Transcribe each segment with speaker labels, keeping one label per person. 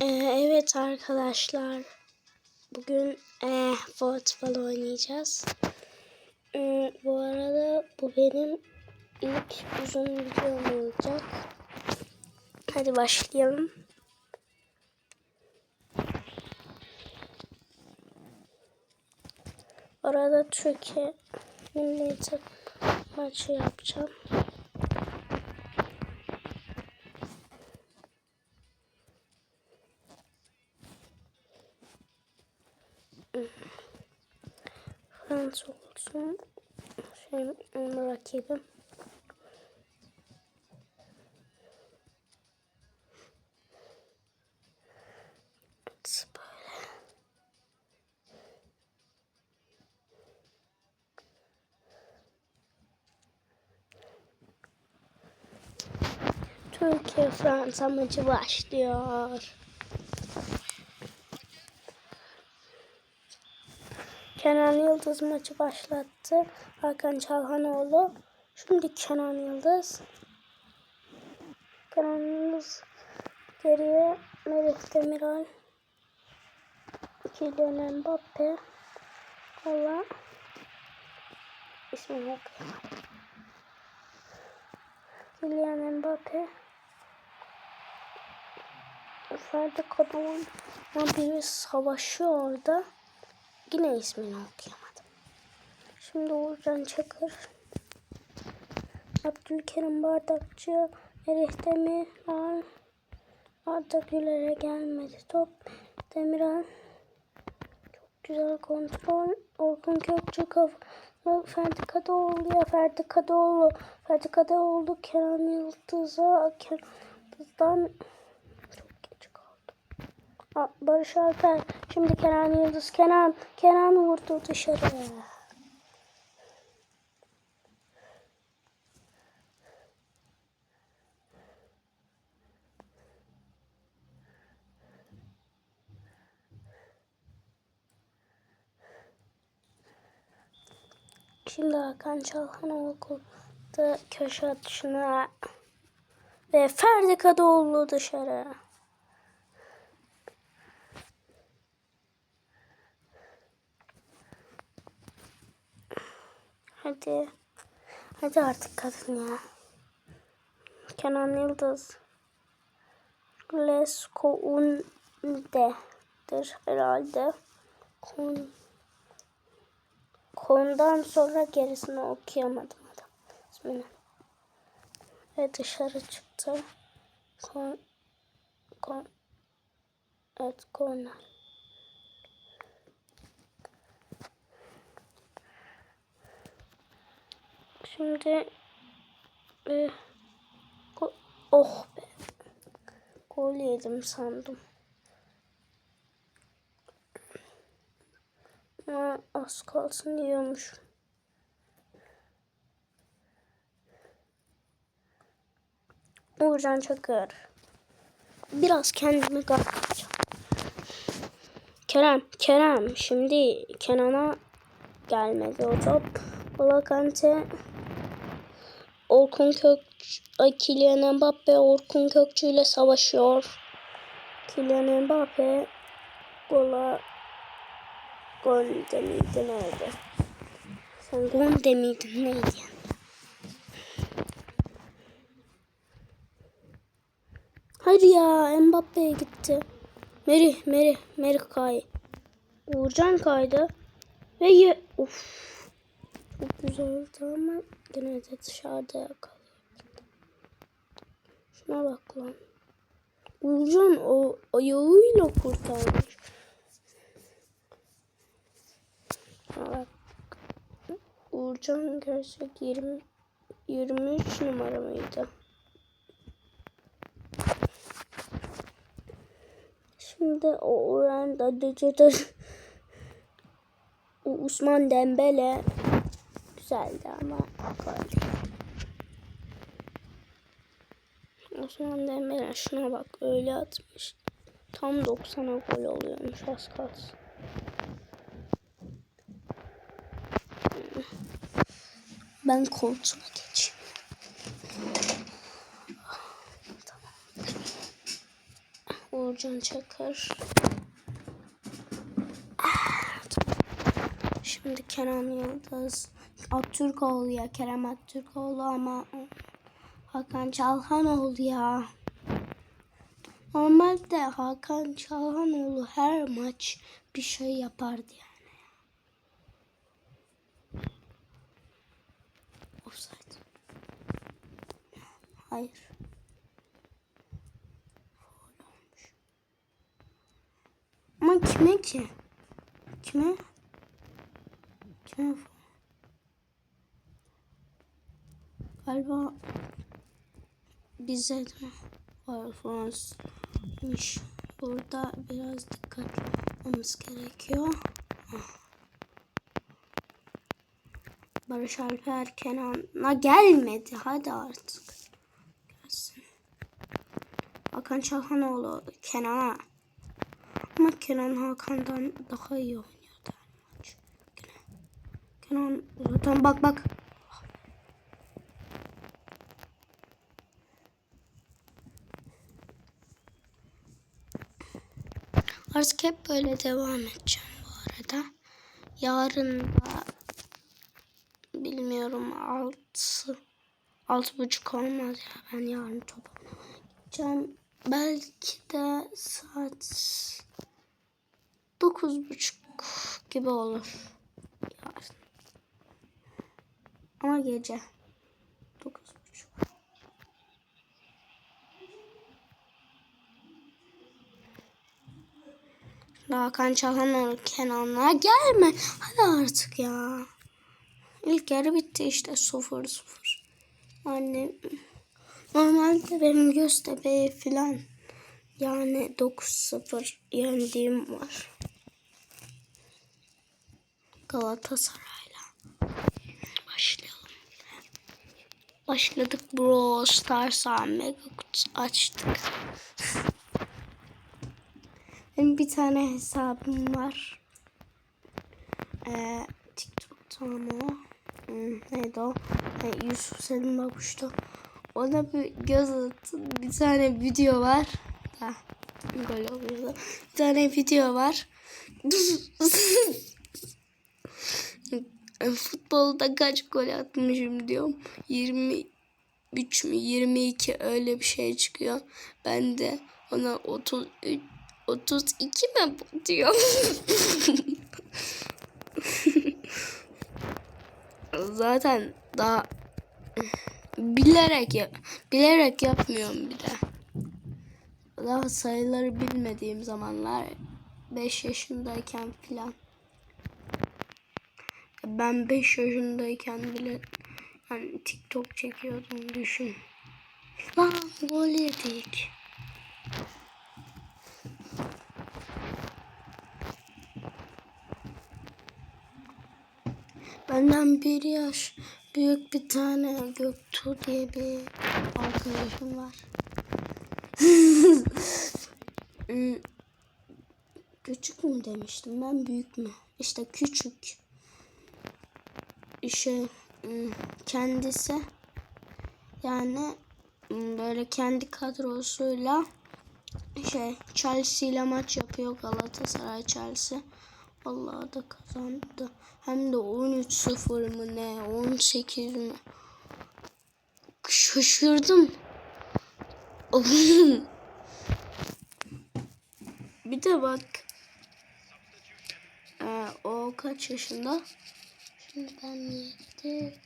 Speaker 1: Ee, evet arkadaşlar. Bugün e, futbol oynayacağız. Ee, bu arada bu benim ilk uzun videom olacak. Hadi başlayalım. Orada Türkiye milli maçı yapacağım. Fransa olsun. Şey, rakibim. Türkiye Fransa maçı başlıyor. Kenan Yıldız maçı başlattı. Hakan Çalhanoğlu. Şimdi Kenan Yıldız. Kenan Yıldız geriye Melih Demiral. Kylian Mbappe. Valla ismini okuyamadım. Kylian Mbappe. Ferdi Kadıoğlu biri savaşıyor orada. Yine ismini okuyamadım. Şimdi Uğurcan Çakır. Abdülkerim Bardakçı. Merih Demiral. Arda Güler'e gelmedi top. Demiral. Çok güzel kontrol. Orkun Kökçü kafa. Ferdi Kadıoğlu'ya Ferdi Kadıoğlu. Ferdi Kadıoğlu Kenan Yıldız'a. Kenan Yıldız'dan çok geç kaldı. Aa, Barış Alper. Şimdi Kenan Yıldız. Kenan. Kenan vurdu dışarı. Şimdi Hakan Çalhanoğlu da köşe atışına ve Ferdi Kadıoğlu dışarı. Hadi. Hadi artık kadın ya. Kenan Yıldız. Leskounde'dir herhalde. Kon Kondan sonra gerisini okuyamadım adam. İsmini. Ve dışarı çıktı. Kon, kon, evet korner. Şimdi e, oh be. Gol yedim sandım. Ama az kalsın yiyormuş. Uğurcan Çakır. Biraz kendimi kapatacağım. Kerem, Kerem. Şimdi Kenan'a gelmedi o top. Olakante Orkun Kök Kylian Mbappe Orkun Kökçü ile savaşıyor. Kylian Mbappe gola gol demiydi neydi? Sen gol demiydin neydi? Hadi ya Mbappe'ye gitti. Meri, Meri, Meri kay. Uğurcan kaydı. Ve ye... Uf. Çok güzeldi ama yine de dışarıda yakaladı. Şuna bak lan. Uğurcan o ayağıyla kurtarmış. Bak. Uğurcan gerçek 20, 23 numara mıydı? Şimdi o oranda Dece'de Usman Dembele güzeldi ama gol. Osman Dembele şuna bak öyle atmış. Tam 90'a gol oluyormuş az kalsın. Ben koltuğa geçeyim. Tamam. Uğurcan Çakır. Şimdi Kenan Yıldız. Aktürkoğlu ya. Kerem Aktürkoğlu ama Hakan Çalhanoğlu ya. Normalde Hakan Çalhanoğlu her maç bir şey yapardı yani. Offside. Hayır. Ama kime ki? Kime? Kime Galiba bize de var. Burada biraz dikkat olmamız gerekiyor. Barış Alper Kenan'a gelmedi. Hadi artık. Gelsin. Hakan Çalhanoğlu Kenan'a. Ama Kenan Hakan'dan daha iyi oynuyordu her maç. Kenan, Kenan zaten bak bak. Artık hep böyle devam edeceğim bu arada. Yarın da bilmiyorum altı altı buçuk olmaz ya ben yarın top oynayacağım. Belki de saat dokuz buçuk gibi olur yarın. Ama gece dokuz buçuk. Hakan Çalhanoğlu Kenan'a gelme. Hadi artık ya. İlk yarı bitti işte 0-0. Yani normalde benim Göztepe'ye falan yani 9-0 yendiğim var. Galatasaray'la. Başlayalım. Başladık Bro Stars'a mega açtık. Benim bir tane hesabım var. Ee, TikTok'ta ama o. Hmm, neydi o? Ee, Yusuf Selim Babuş'ta. Ona bir göz atın. Bir tane video var. Ha, gol oluyordu. Bir tane video var. Futbolda kaç gol atmışım diyorum. 23 mü 22 öyle bir şey çıkıyor. Ben de ona 33 32 mi diyor. Zaten daha bilerek yap bilerek yapmıyorum bir de. Daha sayıları bilmediğim zamanlar 5 yaşındayken filan. Ben 5 yaşındayken bile yani TikTok çekiyordum düşün. Lan gol yedik. Benden bir yaş büyük bir tane Göktuğ diye bir arkadaşım var. Hmm, küçük mü demiştim ben büyük mü? İşte küçük. İşte hmm, kendisi yani hmm, böyle kendi kadrosuyla şey Chelsea ile maç yapıyor Galatasaray Chelsea. Allah da kazandı. Hem de 13-0 mı ne 18 mi? Şaşırdım. Bir de bak. Ee, o kaç yaşında? Şimdi ben 7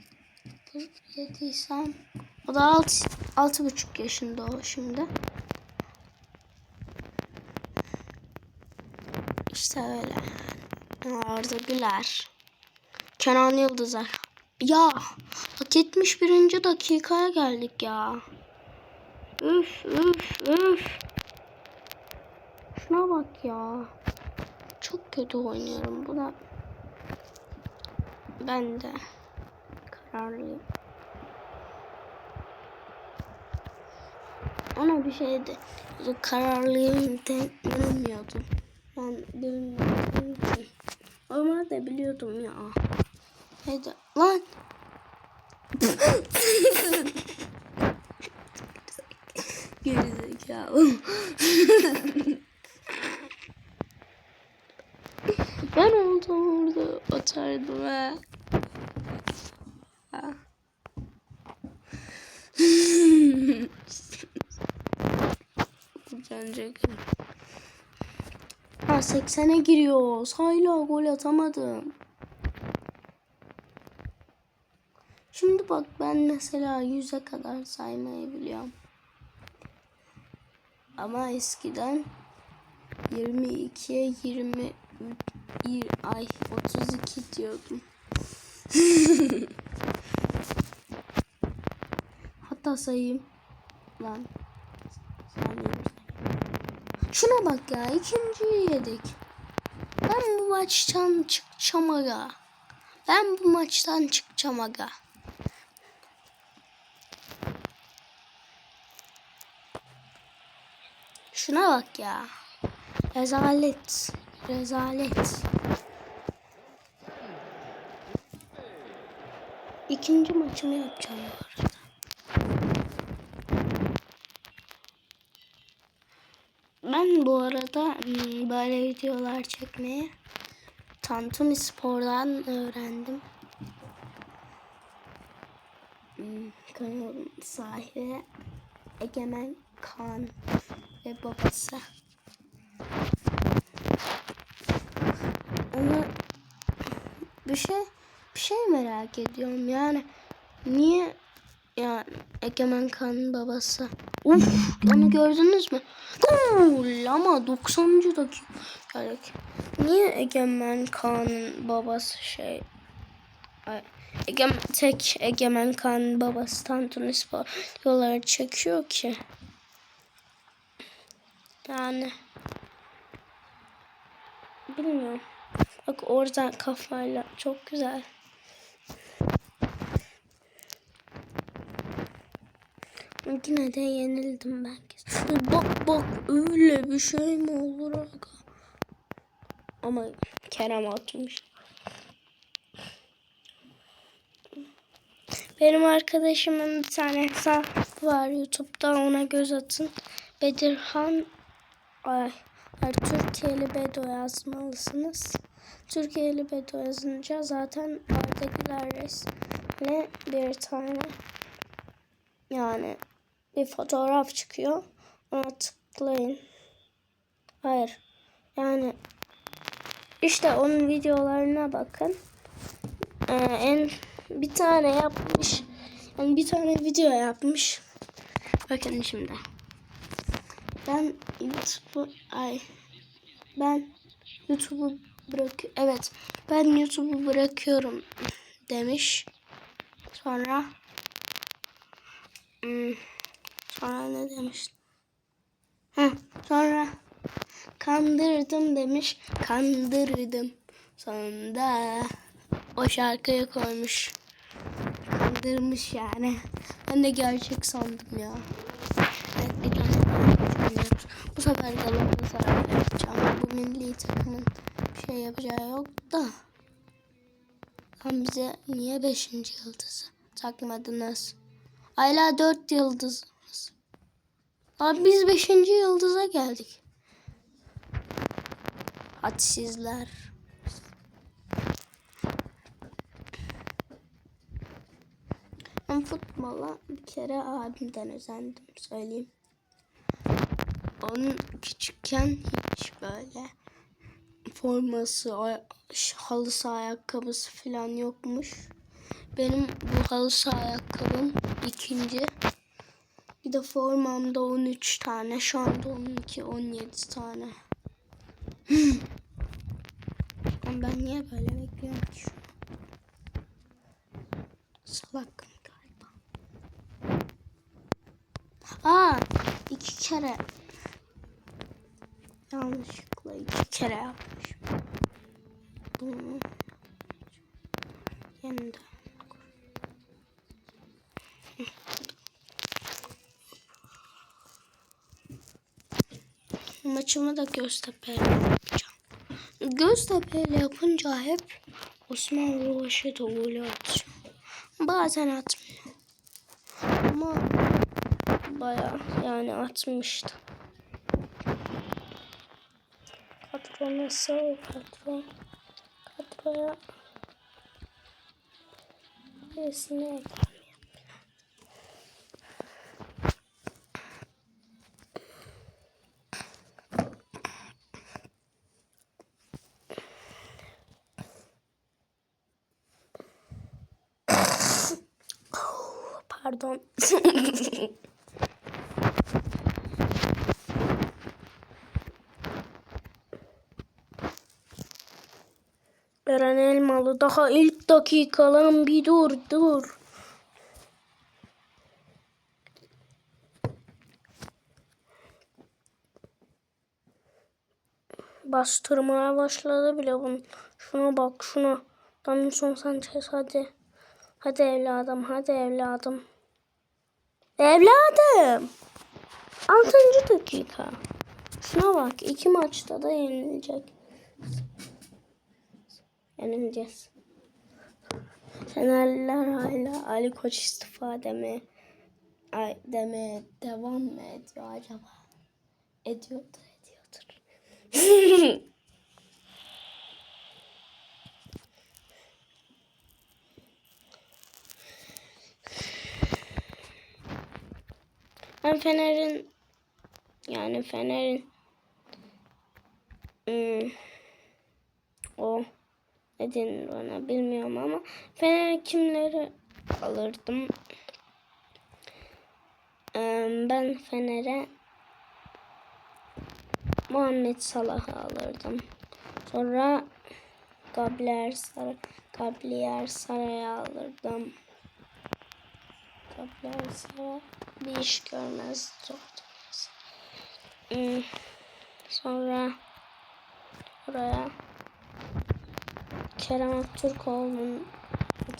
Speaker 1: yediysem o da 6 altı buçuk yaşında o şimdi. İşte öyle. Arda Güler. Kenan Yıldızlar. Ya etmiş birinci dakikaya geldik ya. Üf üf üf. Şuna bak ya. Çok kötü oynuyorum buna. Ben de kararlıyım. Ona bir şey de kararlıyım demiyordum. Ben bilmiyordum. Ama da biliyordum ya. Hadi lan. Gerizekalı.
Speaker 2: Ben oldum orada atardım ha. Ha. Canacak. Ha 80'e giriyor. Hala gol atamadım. Şimdi bak ben mesela 100'e kadar saymayı biliyorum. Ama eskiden 22'ye 20 bir ay 32 diyordum. Hatta sayayım. Lan. Şuna bak ya ikinciyi yedik. Ben bu maçtan çıkacağım aga. Ben bu maçtan çıkacağım aga. Şuna bak ya. Rezalet. Rezalet. İkinci maçımı yapacağım bu arada. Hmm, böyle videolar çekmeyi Tantuni Spor'dan öğrendim. Hmm, Kanalın sahibi Egemen Kan ve babası. Ama bir şey bir şey merak ediyorum yani niye yani Egemen Kan'ın babası. Uf, onu gördünüz mü? Gol ama 90. dakika. Gerek. Niye Egemen Kan'ın babası şey Ay, Egem, tek Egemen Kan'ın babası Tantuni Spor yolları çekiyor ki. Yani bilmiyorum. Bak orada kafayla çok güzel. Yine de yenildim ben. Bak bak öyle bir şey mi olur aga? Ama Kerem atmış. Benim arkadaşımın bir tane hesabı var YouTube'da ona göz atın. Bedirhan ay, ay Türkiye'li Bedo yazmalısınız. Türkiye'li Bedo yazınca zaten Arda Güler resmi bir tane yani bir fotoğraf çıkıyor. Ona tıklayın. Hayır. Yani işte onun videolarına bakın. Ee, en bir tane yapmış. Yani bir tane video yapmış. Bakın şimdi. Ben YouTube'u ay ben YouTube'u bırak evet ben YouTube'u bırakıyorum demiş. Sonra hmm, sonra ne demiş? Heh, sonra kandırdım demiş. Kandırdım. Sonunda o şarkıyı koymuş. Kandırmış yani. Ben de gerçek sandım ya. Evet bir tane. Bu sefer Galatasaray yapacağım. Bu milli takımın bir şey yapacağı yok da. Lan bize niye 5. yıldızı takmadınız? Hala 4 yıldızımız. Abi biz 5. yıldıza geldik. Hadsizler. Ben futbola bir kere abimden özendim söyleyeyim. Onun küçükken hiç böyle forması, halı saha ayakkabısı falan yokmuş. Benim bu halı saha ayakkabım ikinci. Bir de formamda 13 tane. Şu anda 12, 17 tane. Ben niye böyle bekliyorum ki şunu? Salak galiba. Aa, iki kere. Yanlışlıkla iki kere yapmışım. Bunu Maçımı da Göztepe'yle yapacağım. Göztepe'yle yapınca hep Osman Rovaşet'e golü atıyor. Bazen atmıyor. Ama
Speaker 1: Baya yani atmıştı. Kadro nasıl? Kadro. Kadroya birisini ekleyelim. Eren Elmalı daha ilk dakikalan bir dur dur. Bastırmaya başladı bile bunun. Şuna bak şuna. Davinson Sanchez hadi. Hadi evladım hadi evladım. Evladım. Altıncı dakika. Şuna bak iki maçta da yenilecek. Yenileceğiz. Fenerliler hala Ali Koç istifa deme ay, demeye devam mı ediyor acaba? Ediyordur, ediyordur. ben Fener'in yani Fener'in hmm, o ne denir ona bilmiyorum ama Fener kimleri alırdım? Ben Fener'e Muhammed Salah'ı alırdım. Sonra Gabriel Saray, Gabriel Saray'ı alırdım. Gabriel Saray bir iş görmez. Hmm, Sonra buraya Kerem Aktürkoğlu'nun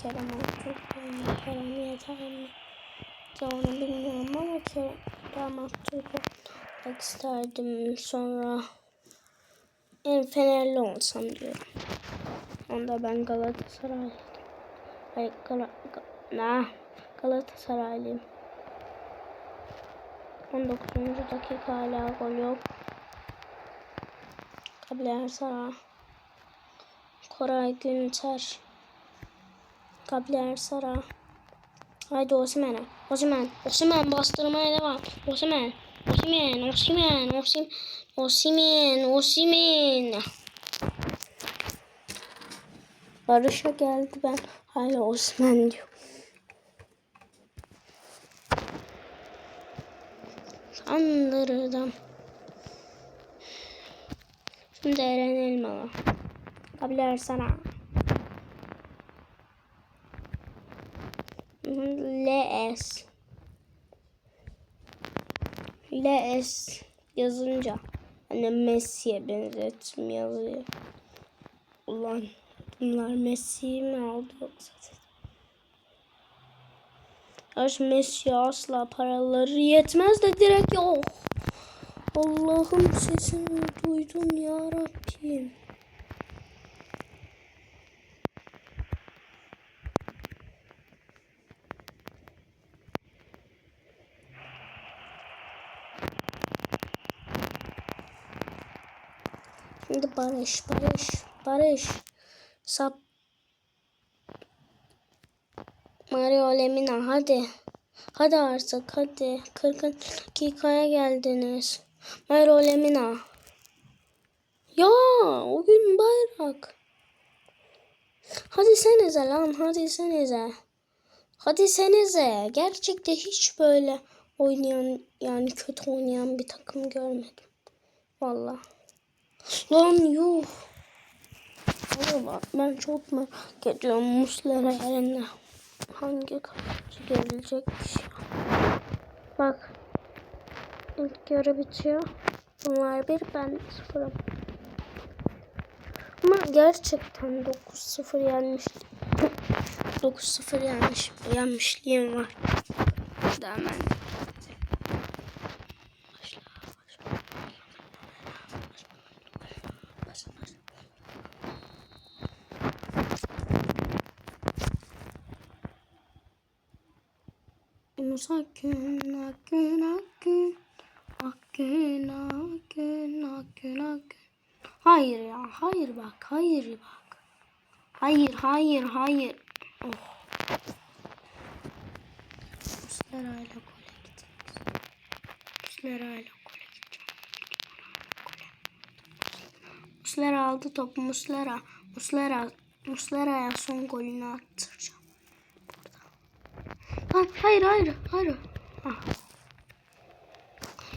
Speaker 1: Kerem Aktürkoğlu'nun Kerem yeter mi? Onu bilmiyorum ama Kerem Aktürkoğlu isterdim sonra en Fenerli olsam diyorum. Onda ben Galatasaraylıyım. Hayır Gal Ga nah, Galatasaraylıyım. 19. dakika hala gol yok. Gabriel Sara. Koray Günter. Gabriel Sara. Haydi Osimhen'e. Osimhen. Osimhen bastırmaya devam. Osimhen. Osimhen. Osimhen. Osim Osimhen. Osimhen. Barış'a geldi ben. Hala Osimhen diyor. Sandırdım. Şimdi Eren Elmalı. Gabriel sana. LS. LS yazınca hani Messi'ye benzettim yazıyor. Ulan bunlar Messi'yi mi aldı yoksa? Aş Messi asla paraları yetmez de direkt yok. Allah'ım sesini duydum ya Rabbim. Şimdi Barış, Barış, Barış. Sap. Mario Lemina hadi. Hadi artık hadi. 40 dakikaya geldiniz. Mario Lemina. Ya o gün bayrak. Hadi senize lan hadi senize. Hadi senize. Gerçekte hiç böyle oynayan yani kötü oynayan bir takım görmedim. Vallahi. Lan yuh. Valla ben çok merak ediyorum Muslera yerine hangi kaleci gelecekmiş. Bak. İlk yarı bitiyor. Bunlar bir ben sıfırım. Ama gerçekten 9-0 yenmiş. 9-0 yenmiş, yenmişliğim var. Daha hemen
Speaker 2: Yunus Akgün, Akgün, Akgün. Akgün, Akgün, Akgün, Akgün. Hayır ya, hayır bak, hayır bak. Hayır, hayır, hayır. Oh. Muslera ile gole gideceğiz. Muslera ile gole gideceğim. Muslera aldı topu, Muslera. Muslera, Muslera'ya son golünü attıracağım. Ha, hayır, hayır, hayır. Ah.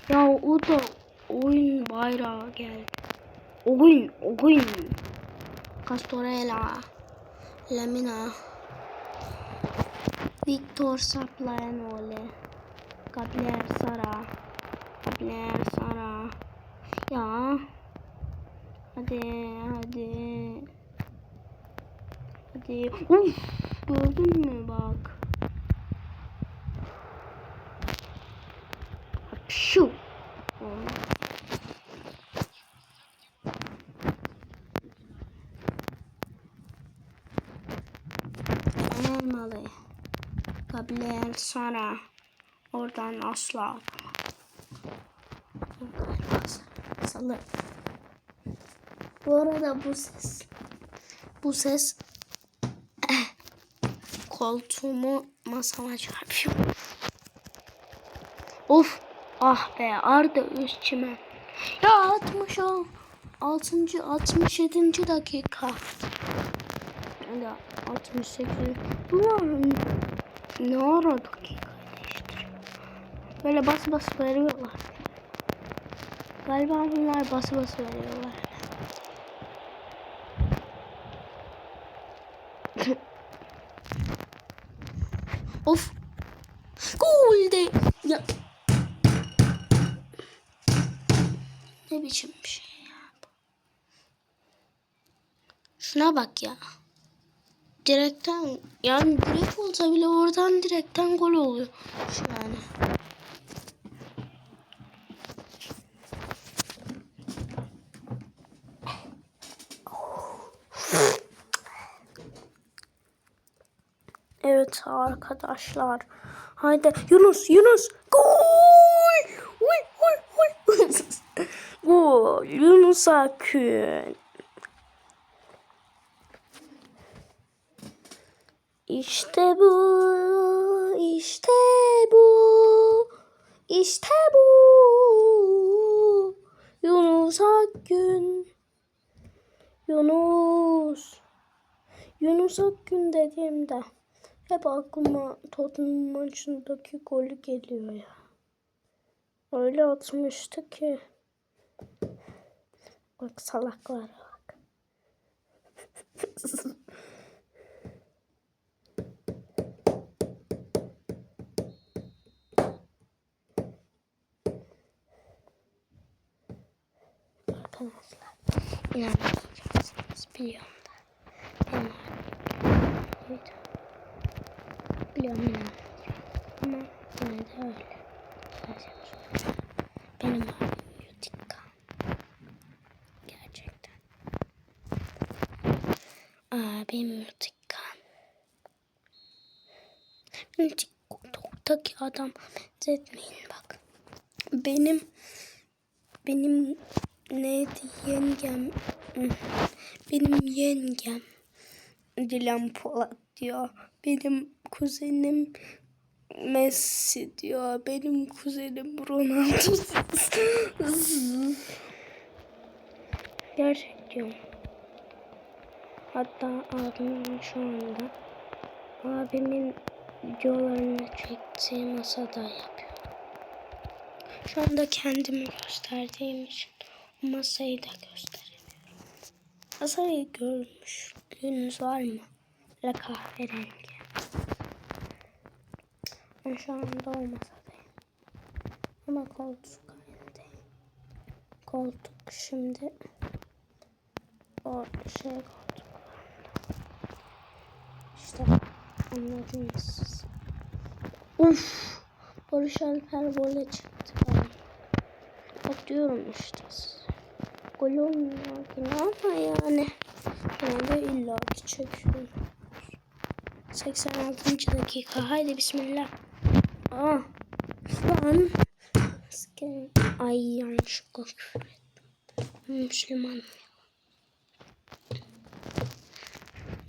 Speaker 2: Ya o da oyun bayrağı geldi. Oyun, oyun. Castorella. Lamina. Victor Saplayanole. Gabriel Sara. Gabriel Sara. Ya. Hadi, hadi. Hadi. Uf, gördün mü bak. Şu. Olmalı. Gabriel Sara. Oradan asla. Salı. Bu arada bu ses. Bu ses koltuğumu masama çarpıyor. Of. Ah be Arda Özçimen. Ya 60 o. 6. 67. dakika. Ya 68. Bunlar ne ara dakika değiştiriyor. Böyle bas bas veriyorlar. Galiba bunlar bas bas veriyorlar. of. Gol de. Ya. Ne biçim bir şey ya bu. Şuna bak ya. Direkten yani direkt olsa bile oradan direkten gol oluyor. Şu yani.
Speaker 1: Evet arkadaşlar. Haydi Yunus Yunus gol Yunus Akün. İşte bu, işte bu, işte bu. Yunus Akgün. Yunus. Yunus Akgün dediğimde hep aklıma Tottenham maçındaki golü geliyor ya. Öyle atmıştı ki. Bak salaklara bak. Arkadaşlar inanmayacaksınız biliyorum da. Halim Biliyorum inanmayacağım. Ama yine de öyle. Benim halim Yutika. Gerçekten. Abim Yutika. Beni TikTok'taki adam benzetmeyin bak. Benim benim neydi yengem benim yengem Dilan Polat diyor. Benim kuzenim Messi diyor. Benim kuzenim Ronaldo. Gerçek diyorum. Hatta abim şu anda abimin videolarını çektiği masada yapıyor. Şu anda kendimi gösterdiğim için masayı da gösteremiyorum. Masayı görmüşlüğünüz var mı? Böyle kahverengi. Ben şu anda o masadayım. Ama koltuk aynı Koltuk şimdi o şey koltuk. İşte anladınız. Uf! Barış Alper gole çıktı. Bak diyorum işte size. Gol olmuyor ama yani. Yine de illa ki çekiyorum. 86. dakika. Haydi bismillah. Aa. Lan. Sikerim. Ay yanlışlıkla küfür ettim. Ben Müslümanım.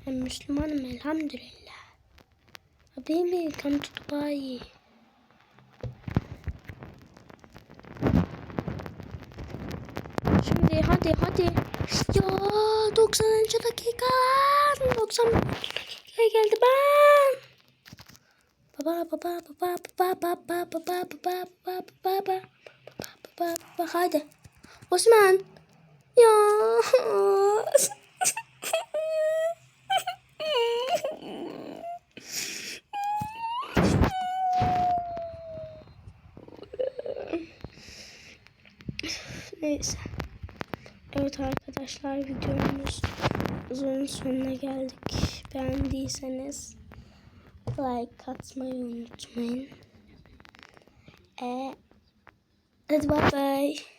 Speaker 1: Ben Müslümanım elhamdülillah. Baby come to Dubai. Şimdi hadi hadi. Ya 90. dakika. 90 dakika geldi ben. Baba baba baba baba baba baba baba baba baba baba baba hadi. Osman. Ya. Arkadaşlar videomuz uzun sonuna geldik. Beğendiyseniz like atmayı unutmayın. E, hadi bye bye.